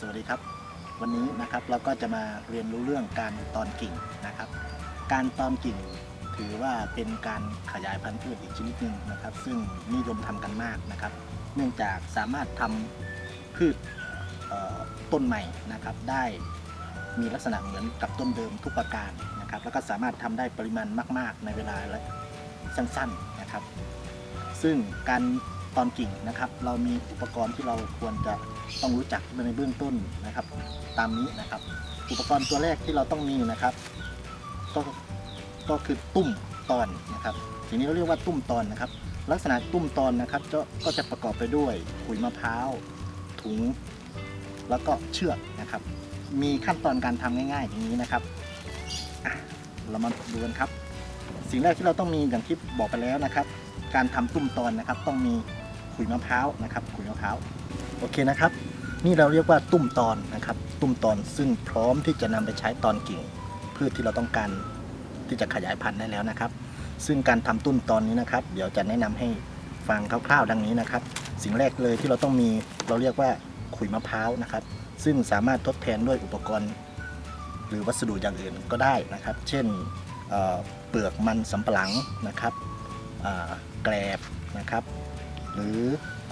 สวัสดีครับ วันนี้นะครับเราก็จะมาเรียนรู้เรื่องการตอนกิ่งนะครับ การตอนกิ่งถือว่าเป็นการขยายพันธุ์พืชอีกชนิดหนึ่งนะครับ ซึ่งนิยมทำกันมากนะครับ เนื่องจากสามารถทำพืชต้นใหม่นะครับ ได้มีลักษณะเหมือนกับต้นเดิมทุกประการนะครับ แล้วก็สามารถทำได้ปริมาณมาก ๆ ในเวลาและสั้นๆนะครับ ซึ่งการตอนกิ่งนะครับ เรามีอุปกรณ์ที่เราควรจะ ต้องรู้จักในเบื้องต้นนะครับ ตามนี้นะครับ อุปกรณ์ตัวแรกที่เราต้องมีนะครับ ก็ก็คือตุ้มตอนนะครับทีนี้เราเรียกว่าตุ้มตอนนะครับ ลักษณะตุ้มตอนนะครับก็จะประกอบไปด้วยขุยมะพร้าวถุง แล้วก็เชือกนะครับ มีขั้นตอนการทำง่ายๆ อย่างนี้นะครับเรามาดูกันครับ สิ่งแรกที่เราต้องมีอย่างที่บอกไปแล้วนะครับ การทำตุ้มตอนนะครับ ต้องมีขุยมะพร้าวนะครับ ขุยมะพร้าว โอเคนะครับ นี่เราเรียกว่าตุ้มตอนนะครับ ตุ้มตอนซึ่งพร้อมที่จะนำไปใช้ตอนกิ่งพืชที่เราต้องการที่จะขยายพันธุ์ได้แล้วนะครับ ซึ่งการทำตุ้มตอนนี้นะครับ เดี๋ยวจะแนะนำให้ฟังคร่าวๆ ดังนี้นะครับ สิ่งแรกเลยที่เราต้องมีเราเรียกว่าขุยมะพร้าวนะครับ ซึ่งสามารถทดแทนด้วยอุปกรณ์ หรือวัสดุอย่างอื่นก็ได้นะครับ เช่นเเปลือกมันสำปะหลังนะครับแกลบนะครับ หรือ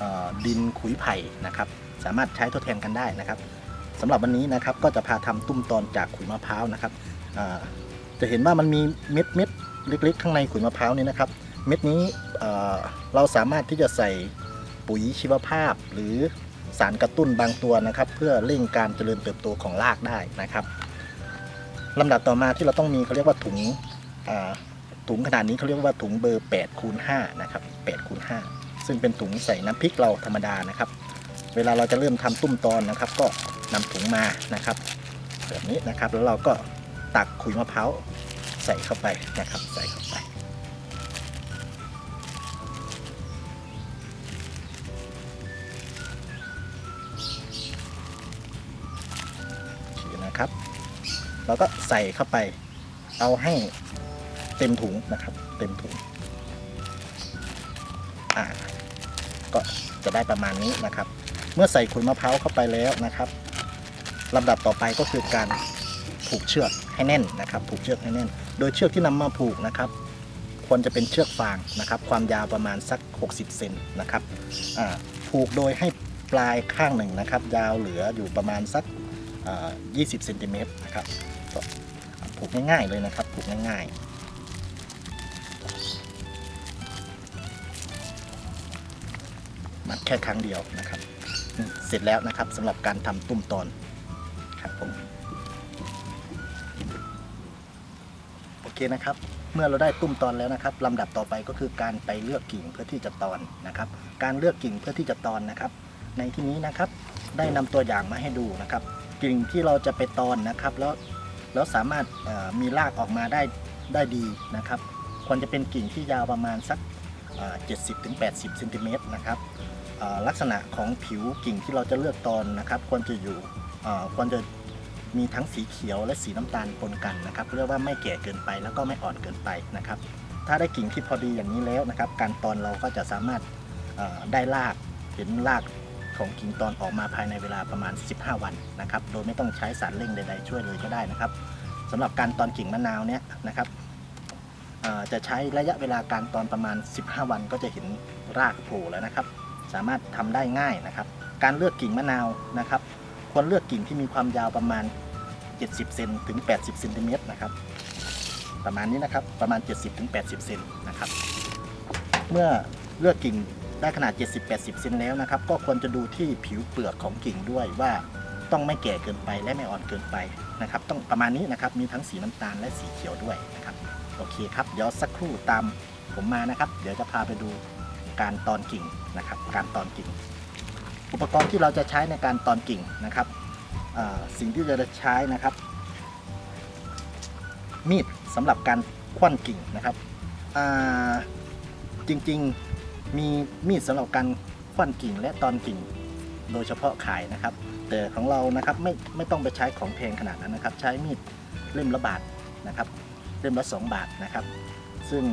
อดินขุยไผ่นะครับ สามารถใช้ทดแทนกันได้นะครับสำหรับวันนี้นะครับก็จะพาทำตุ้มตอนจากขุยมะพร้าวนะครับจะเห็นว่ามันมีเม็ดเม็ดเล็ก ๆ ข้างในขุยมะพร้าวนี่นะครับ เม็ดนี้เอ่อเราสามารถที่จะใส่ปุ๋ยชีวภาพ หรือสารกระตุ้นบางตัวนะครับ เพื่อเร่งการเจริญเติบโตของรากได้นะครับลำดับต่อมาที่เราต้องมีเขาเรียกว่าถุงถุงขนาดนี้เขาเรียกว่าถุงเบอร์8คูณ5นะครับ8คูณ5 ซึ่งเป็นถุงใส่น้ำพริกเราธรรมดานะครับ เวลาเราจะเริ่มทำตุ้มตอนนะครับ ก็นำถุงมานะครับแบบนี้นะครับ แล้วเราก็ตักขุยมะพร้าวใส่เข้าไปนะครับ ใส่เข้าไป นะครับ เราก็ใส่เข้าไป เอาให้เต็มถุงนะครับ เต็มถุงอ่า ก็จะได้ประมาณนี้นะครับ เมื่อใส่ขุยมะพร้าวเข้าไปแล้วนะครับลำดับต่อไปก็คือการผูกเชือกให้แน่นนะครับ ผูกเชือกให้แน่น โดยเชือกที่นำมาผูกนะครับ ควรจะเป็นเชือกฟางนะครับ ความยาวประมาณสัก 60เซนนะครับผูกโดยให้ปลายข้างหนึ่งนะครับ ยาวเหลืออยู่ประมาณสัก20เซนติเมตรนะครับผูกง่ายๆเลยนะครับ ผูกง่ายๆ มัดแค่ครั้งเดียวนะครับ เสร็จแล้วนะครับสำหรับการทำตุ้มตอนครับผมโอเคนะครับ เมื่อเราได้ตุ้มตอนแล้วนะครับลำดับต่อไปก็คือการไปเลือกกิ่งเพื่อที่จะตอนนะครับ การเลือกกิ่งเพื่อที่จะตอนนะครับ ในที่นี้นะครับได้นำตัวอย่างมาให้ดูนะครับ กิ่งที่เราจะไปตอนนะครับ แล้วแล้วสามารถมีรากออกมาได้ได้ดีนะครับ ควรจะเป็นกิ่งที่ยาวประมาณสัก 70-80เซนติเมตรนะครับลักษณะของผิวกิ่งที่เราจะเลือกตอนนะครับ ควรจะอยู่ควรจะมีทั้งสีเขียวและสีน้ำตาลปนกันนะครับเรียกว่าไม่แก่เกินไปแล้วก็ไม่อ่อนเกินไปนะครับ ถ้าได้กิ่งที่พอดีอย่างนี้แล้วนะครับ การตอนเราก็จะสามารถได้รากเห็นรากของกิ่งตอนออกมาภายในเวลาประมาณ 15 วันนะครับ โดยไม่ต้องใช้สารเร่งใดๆช่วยเลยก็ได้นะครับสำหรับการตอนกิ่งมะนาวเนี่ยนะครับ จะใช้ระยะเวลาการตอนประมาณ 15 วันก็จะเห็นรากโผล่แล้วนะครับ สามารถทำได้ง่ายนะครับ การเลือกกิ่งมะนาวนะครับ ควรเลือกกิ่งที่มีความยาวประมาณ 70เซนถึง 80เซนติเมตรนะครับ ประมาณนี้นะครับประมาณ 70ถึง80เซนนะครับ เมื่อเลือกกิ่งได้ขนาด 70-80 เซนแล้วนะครับ ก็ควรจะดูที่ผิวเปลือกของกิ่งด้วยว่าต้องไม่แก่เกินไปและไม่อ่อนเกินไปนะครับ ต้องประมาณนี้นะครับ มีทั้งสีน้ำตาลและสีเขียวด้วยนะครับ โอเคครับเดี๋ยวสักครู่ตามผมมานะครับ เดี๋ยวจะพาไปดูการตอนกิ่งนะครับ การตอนกิ่ง อุปกรณ์ที่เราจะใช้ในการตอนกิ่งนะครับสิ่งที่เราจะใช้นะครับ มีดสำหรับการคว้นกิ่งนะครับจริงๆมีมีดสำหรับการคว้นกิ่งและตอนกิ่ง โดยเฉพาะขายนะครับ แต่ของเรานะครับไม่ไม่ต้องไปใช้ของแพงขนาดนั้นนะครับ ใช้มีดเล่มละบาทนะครับ เล่มละสองบาทนะครับ ซึ่ง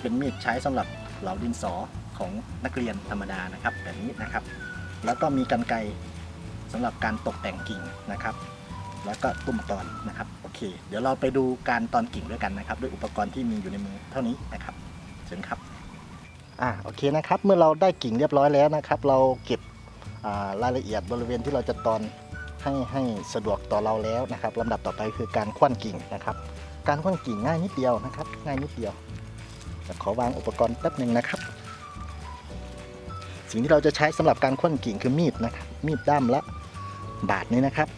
เป็นมีดใช้สำหรับเหลาดินสอของนักเรียนธรรมดานะครับ แบบนี้นะครับ แล้วก็มีกันไกรสำหรับการตกแต่งกิ่งนะครับ แล้วก็ตุ้มตอนนะครับโอเค เดี๋ยวเราไปดูการตอนกิ่งด้วยกันนะครับ ด้วยอุปกรณ์ที่มีอยู่ในมือเท่านี้นะครับเชิญครับอ่าโอเคนะครับ เมื่อเราได้กิ่งเรียบร้อยแล้วนะครับ เราเก็บรายละเอียดบริเวณที่เราจะตอนให้ให้สะดวกต่อเราแล้วนะครับลำดับต่อไปคือการคว้านกิ่งนะครับ การคว้านกิ่งง่ายนิดเดียวนะครับ ง่ายนิดเดียวแต่ขอวางอุปกรณ์แป๊บหนึ่งนะครับ สิ่งที่เราจะใช้สำหรับการคว้านกิ่งคือมีดนะครับ มีดด้ามละบาทนี้นะครับ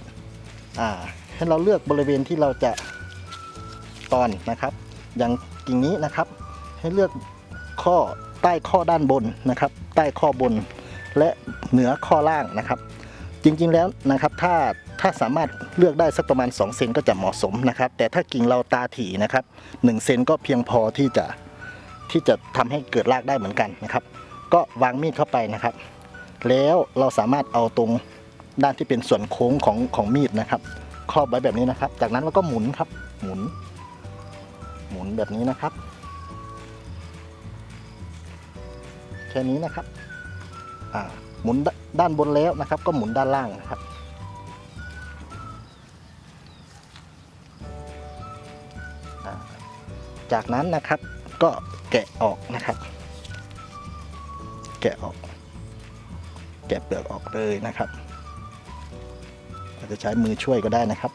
อ่า ให้เราเลือกบริเวณที่เราจะตอนนะครับ อย่างกิ่งนี้นะครับ ให้เลือกข้อใต้ข้อด้านบนนะครับ ใต้ข้อบนและเหนือข้อล่างนะครับ จริงๆแล้วนะครับ ถ้า ถ้าสามารถเลือกได้สักประมาณ 2 เซนก็จะเหมาะสมนะครับ แต่ถ้ากิ่งเราตาถี่นะครับ1เซนก็เพียงพอที่จะที่จะทำให้เกิดรากได้เหมือนกันนะครับ ก็วางมีดเข้าไปนะครับ แล้วเราสามารถเอาตรงด้านที่เป็นส่วนโค้งของของมีดนะครับ ครอบไว้แบบนี้นะครับ จากนั้นเราก็หมุนครับ หมุน หมุนแบบนี้นะครับ แค่นี้นะครับหมุนดด้านบนแล้วนะครับ ก็หมุนด้านล่างนะครับ จากนั้นนะครับ ก็แกะออกนะครับ แกะออก แกะเปลือกออกเลยนะครับเราจจะใช้มือช่วยก็ได้นะครับ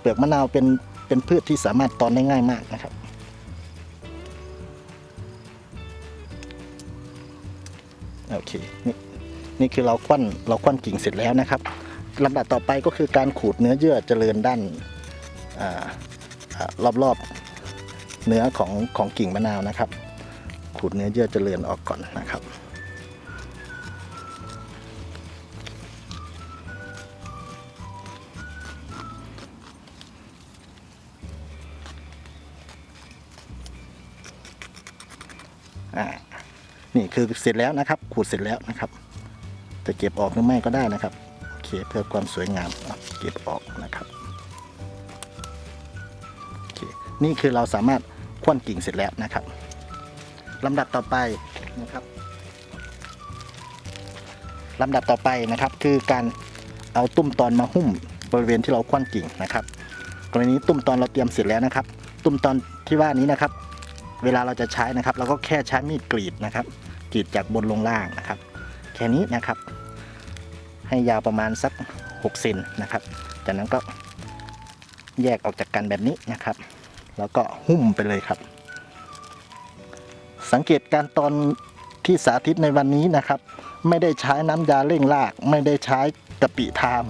เปลือกมะนาวเป็นเป็นพืชที่สามารถตอนได้ง่ายมากนะครับโอเคนี่นี่คือเราควันเราควันกิ่งเสร็จแล้วนะครับลำดับต่อไปก็คือการขูดเนื้อเยื่อเจริญด้านอารอบๆ เนื้อของของกิ่งมะนาวนะครับ ขูดเนื้อเยื่อเจริญออกก่อนนะครับอ่านี่คือเสร็จแล้วนะครับ ขูดเสร็จแล้วนะครับ จะเก็บออกหรือไม่ก็ได้นะครับโอเคเพื่อความสวยงามเก็บออกนะครับโอเคนี่คือเราสามารถ คว้นกิ่งเสร็จแล้วนะครับลำดับต่อไปนะครับลำดับต่อไปนะครับ คือการเอาตุ้มตอนมาหุ้มบริเวณที่เราคว้นกิ่งนะครับ กรณีนี้ตุ้มตอนเราเตรียมเสร็จแล้วนะครับ ตุ้มตอนที่ว่านี้นะครับ เวลาเราจะใช้นะครับเราก็แค่ใช้มีดกรีดนะครับกรีดจากบนลงล่างนะครับ แค่นี้นะครับ ให้ยาวประมาณสัก6เซนนะครับ จากนั้นก็แยกออกจากกันแบบนี้นะครับ แล้วก็หุ้มไปเลยครับ สังเกตการตอนที่สาธิตในวันนี้นะครับ ไม่ได้ใช้น้ำยาเร่งราก ไม่ได้ใช้กะปิทาม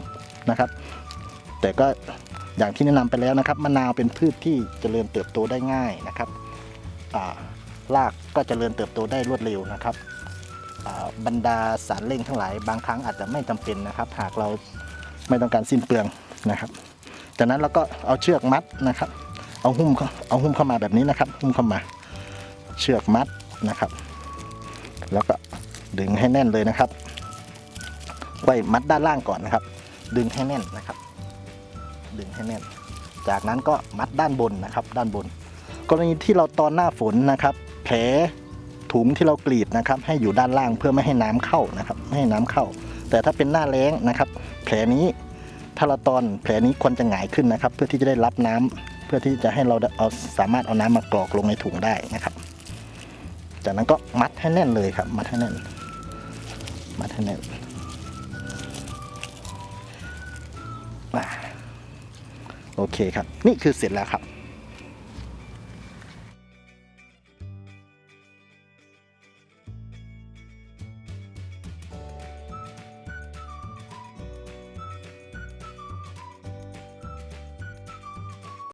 นะครับ แต่ก็อย่างที่แนะนำไปแล้วนะครับมะนาวเป็นพืชที่เจริญเติบโตได้ง่ายนะครับรากก็จเจริญเติบโตได้รวดเร็วนะครับบรรดาสารเร่งทั้งหลายบางครั้งอาจจะไม่จำเป็นนะครับ หากเราไม่ต้องการสิ้นเปลืองนะครับ จากนั้นเราก็เอาเชือกมัดนะครับ เอาหุ้มเอาหุ้มเข้ามาแบบนี้นะครับ หุ้มเข้ามา เชือกมัดนะครับ แล้วก็ดึงให้แน่นเลยนะครับไว้มัดด้านล่างก่อนนะครับ ดึงให้แน่นนะครับ ดึงให้แน่น จากนั้นก็มัดด้านบนนะครับ ด้านบน กรณีที่เราตอนหน้าฝนนะครับ แผลถุงที่เรากรีดนะครับ ให้อยู่ด้านล่างเพื่อไม่ให้น้ำเข้านะครับ ไม่ให้น้ำเข้า แต่ถ้าเป็นหน้าแล้งนะครับ แผลนี้ถ้าเราตอนแผลนี้ควรจะหงายขึ้นนะครับ เพื่อที่จะได้รับน้ำ เพื่อที่จะให้เราเอาสามารถเอาน้ำมากรอกลงในถุงได้นะครับ จากนั้นก็มัดให้แน่นเลยครับ มัดให้แน่น มัดให้แน่นโอเคครับ นี่คือเสร็จแล้วครับ